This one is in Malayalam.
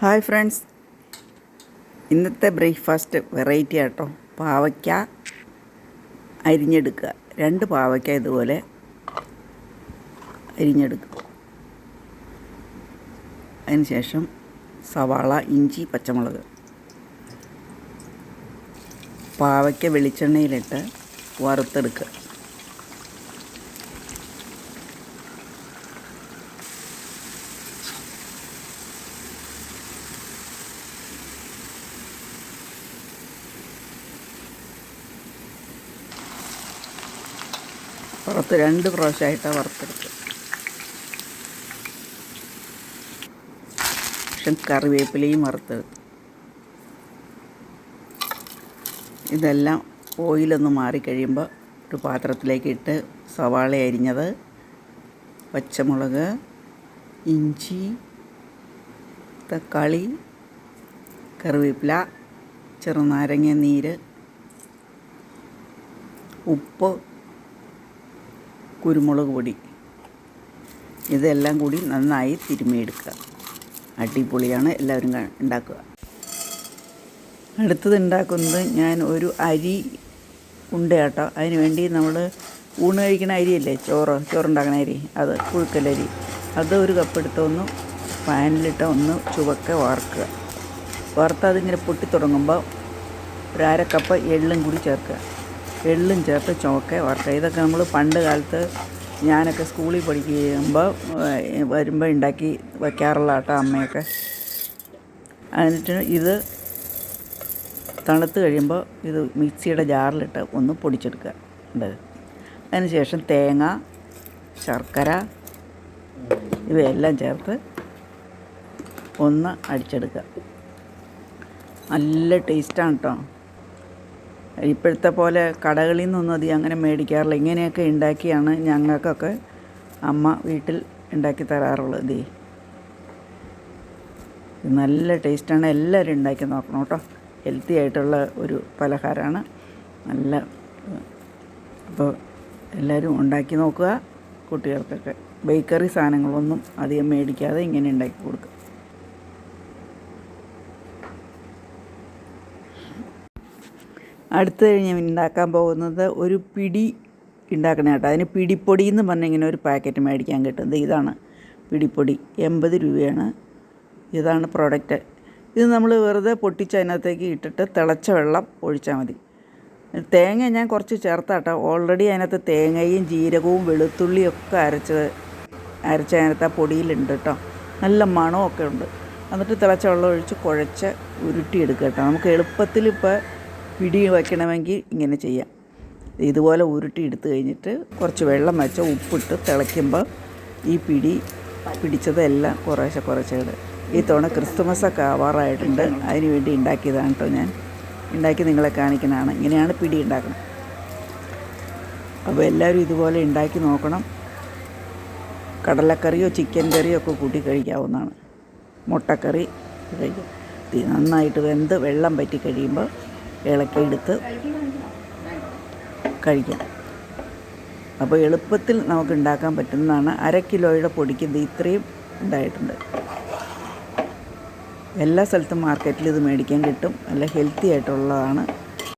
Hi friends. ഇന്നത്തെ ബ്രേക്ക്ഫാസ്റ്റ് വെറൈറ്റി ആട്ടോ പാവയ്ക്ക അരിഞ്ഞെടുക്കുക. രണ്ട് പാവയ്ക്ക ഇതുപോലെ അരിഞ്ഞെടുക്കുക. അതിനുശേഷം സവാള ഇഞ്ചി പച്ചമുളക്. പാവയ്ക്ക വെളിച്ചെണ്ണയിലിട്ട് വറുത്തെടുക്കുക. പുറത്ത് രണ്ട് പ്രാവശ്യമായിട്ടാണ് വറുത്തെടുത്ത് പക്ഷെ കറിവേപ്പിലയും വറുത്തെടുത്തു ഇതെല്ലാം ഓയിലൊന്ന് മാറിക്കഴിയുമ്പോൾ ഒരു പാത്രത്തിലേക്ക് ഇട്ട് സവാള അരിഞ്ഞത് പച്ചമുളക് ഇഞ്ചി തക്കാളി കറിവേപ്പില ചെറുനാരങ്ങ നീര് ഉപ്പ് കുരുമുളക് പൊടി. ഇതെല്ലാം കൂടി നന്നായി തിരുമിയെടുക്കുക അടിപൊളിയാണ് എല്ലാവരും ഉണ്ടാക്കുക. അടുത്തത് ഉണ്ടാക്കുന്നത് ഞാൻ ഒരു അരി ഉണ്ട് കേട്ടോ അതിന് വേണ്ടി നമ്മൾ ഊണ് കഴിക്കുന്ന അരിയല്ലേ? ചോറ് ചോറുണ്ടാക്കുന്ന അരി. അത് പുഴുക്കലരി അത് ഒരു കപ്പ് എടുത്ത് ഒന്ന് പാനിലിട്ട് ഒന്ന് ചുവക്കെ വാർക്കുക. വറുത്ത് അതിങ്ങനെ പൊട്ടി തുടങ്ങുമ്പോൾ ഒരു അര കപ്പ് എള്ളും കൂടി ചേർക്കുക. എള്ളും ചേർത്ത് ചുമക്കെ വറുക്കുക. ഇതൊക്കെ നമ്മൾ പണ്ട് കാലത്ത് ഞാനൊക്കെ സ്കൂളിൽ പഠിക്കുമ്പോൾ വരുമ്പോൾ ഉണ്ടാക്കി വയ്ക്കാറുള്ള കേട്ടോ അമ്മയൊക്കെ. എന്നിട്ട് ഇത് തണുത്ത് കഴിയുമ്പോൾ ഇത് മിക്സിയുടെ ജാറിലിട്ട് ഒന്ന് പൊടിച്ചെടുക്കുക. ഉണ്ട് അതിനുശേഷം തേങ്ങ ശർക്കര ഇവയെല്ലാം ചേർത്ത് ഒന്ന് അടിച്ചെടുക്കുക. നല്ല ടേസ്റ്റാണ് കേട്ടോ ഇപ്പോഴത്തെ പോലെ കടകളിൽ നിന്നൊന്നും അധികം അങ്ങനെ മേടിക്കാറില്ല. ഇങ്ങനെയൊക്കെ ഉണ്ടാക്കിയാണ് ഞങ്ങൾക്കൊക്കെ അമ്മ വീട്ടിൽ ഉണ്ടാക്കി തരാറുള്ളത് നല്ല ടേസ്റ്റാണ്. എല്ലാവരും ഉണ്ടാക്കി നോക്കണം കേട്ടോ. ഹെൽത്തി ആയിട്ടുള്ള ഒരു പലഹാരമാണ്. നല്ല അപ്പോൾ എല്ലാവരും ഉണ്ടാക്കി നോക്കുക. കുട്ടികൾക്കൊക്കെ ബേക്കറി സാധനങ്ങളൊന്നും അധികം മേടിക്കാതെ ഇങ്ങനെ ഉണ്ടാക്കി കൊടുക്കുക. അടുത്ത് കഴിഞ്ഞ് ഉണ്ടാക്കാൻ പോകുന്നത് ഒരു പിടി ഉണ്ടാക്കണ കേട്ടോ. അതിന് പിടിപ്പൊടി എന്ന് പറഞ്ഞാൽ ഇങ്ങനെ ഒരു പാക്കറ്റ് മേടിക്കാൻ കിട്ടും ഇതാണ് പിടിപ്പൊടി. എൺപത് രൂപയാണ്. ഇതാണ് പ്രോഡക്റ്റ് ഇത് നമ്മൾ വെറുതെ പൊട്ടിച്ച് അതിനകത്തേക്ക് ഇട്ടിട്ട് തിളച്ച വെള്ളം ഒഴിച്ചാൽ മതി. തേങ്ങ ഞാൻ കുറച്ച് ചേർത്താട്ടോ ഓൾറെഡി അതിനകത്ത് തേങ്ങയും ജീരകവും വെളുത്തുള്ളിയും ഒക്കെ അരച്ച് അരച്ച അതിനകത്ത് ആ പൊടിയിലുണ്ട് കേട്ടോ. നല്ല മണമൊക്കെ ഉണ്ട്. എന്നിട്ട് തിളച്ച വെള്ളം ഒഴിച്ച് കുഴച്ച് ഉരുട്ടിയെടുക്കുക കേട്ടോ. നമുക്ക് എളുപ്പത്തിൽ ഇപ്പോൾ പിടി വയ്ക്കണമെങ്കിൽ ഇങ്ങനെ ചെയ്യാം. ഇതുപോലെ ഉരുട്ടി എടുത്ത് കഴിഞ്ഞിട്ട് കുറച്ച് വെള്ളം വെച്ച് ഉപ്പിട്ട് തിളയ്ക്കുമ്പോൾ ഈ പിടി പിടിച്ചതെല്ലാം കുറേശ്ശെ ഇടുക ഈ തവണ ക്രിസ്തുമസൊക്കെ ആവാറായിട്ടുണ്ട്. അതിന് വേണ്ടി ഉണ്ടാക്കിയതാണ് കേട്ടോ ഞാൻ. ഉണ്ടാക്കി നിങ്ങളെ കാണിക്കുന്നതാണ്. ഇങ്ങനെയാണ് പിടി ഉണ്ടാക്കുന്നത്. അപ്പോൾ എല്ലാവരും ഇതുപോലെ ഉണ്ടാക്കി നോക്കണം. കടലക്കറിയോ ചിക്കൻ കറിയോ ഒക്കെ കൂട്ടി കഴിക്കാവുന്നതാണ്. മുട്ടക്കറി കഴിക്കാം. നന്നായിട്ട് വെന്ത് വെള്ളം പറ്റി കഴിയുമ്പോൾ ഇളക്കിയെടുത്ത് കഴിക്കാം. അപ്പോൾ എളുപ്പത്തിൽ നമുക്ക് ഉണ്ടാക്കാൻ പറ്റുന്നതാണ്. അര കിലോയുടെ പൊടിക്ക് ഇത് ഇത്രയും ഉണ്ടായിട്ടുണ്ട്. എല്ലാ സ്ഥലത്തും മാർക്കറ്റിൽ ഇത് മേടിക്കാൻ കിട്ടും. നല്ല ഹെൽത്തി ആയിട്ടുള്ളതാണ്.